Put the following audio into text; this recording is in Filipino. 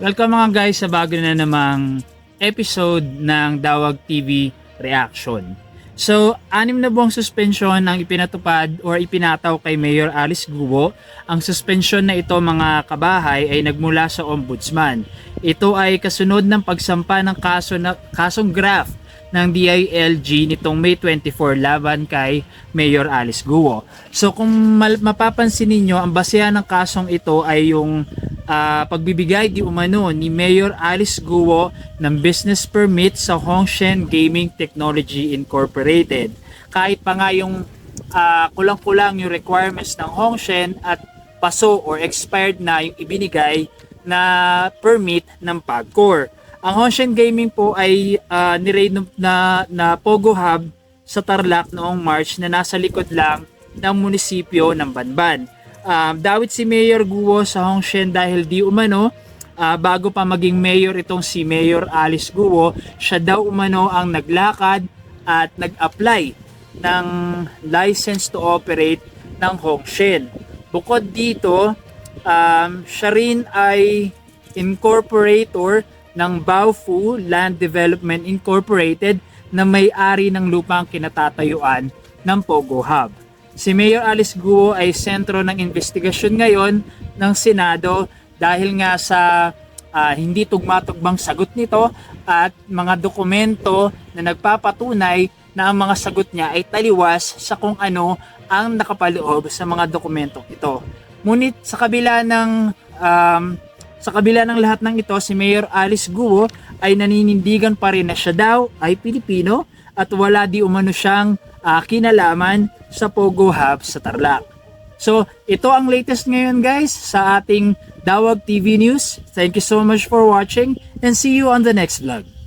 Welcome mga guys sa bago na namang episode ng Dawag TV Reaction. So, anim na buwang suspensyon ang ipinatupad or ipinataw kay Mayor Alice Guo. Ang suspensyon na ito mga kabahay ay nagmula sa Ombudsman. Ito ay kasunod ng pagsampa ng kaso na, kasong graft ng DILG nitong May 24 laban kay Mayor Alice Guo. So kung mapapansin ninyo, ang basehan ng kasong ito ay yung ah, pagbibigay di umano ni Mayor Alice Guo ng business permit sa Hongshen Gaming Technology Incorporated. Kahit pa nga yung ah, kulang-kulang yung requirements ng Hongshen at paso or expired na yung ibinigay na permit ng PAGCOR. Ang Honshen Gaming po ay uh, niraid nung- na, na Pogo Hub sa Tarlac noong March na nasa likod lang ng munisipyo ng Banban. Um, dawit si Mayor Guo sa Hongshen dahil di umano ah, bago pa maging mayor itong si Mayor Alice Guo, siya daw umano ang naglakad at nag-apply ng license to operate ng Hongshen. Bukod dito, um, siya rin ay incorporator ng Baofu Land Development Incorporated na may-ari ng lupang kinatatayuan ng Pogo Hub. Si Mayor Alice Guo ay sentro ng investigasyon ngayon ng Senado dahil nga sa ah, hindi tugma-tugbang sagot nito at mga dokumento na nagpapatunay na ang mga sagot niya ay taliwas sa kung ano ang nakapaloob sa mga dokumentong ito. Ngunit sa kabila ng um, sa kabila ng lahat ng ito, si Mayor Alice Guo ay naninindigan pa rin na siya daw ay Pilipino at wala di umano siyang ah, kinalaman sa Pogo Hub sa Tarlac. So, ito ang latest ngayon guys sa ating Dawag TV News. Thank you so much for watching and see you on the next vlog.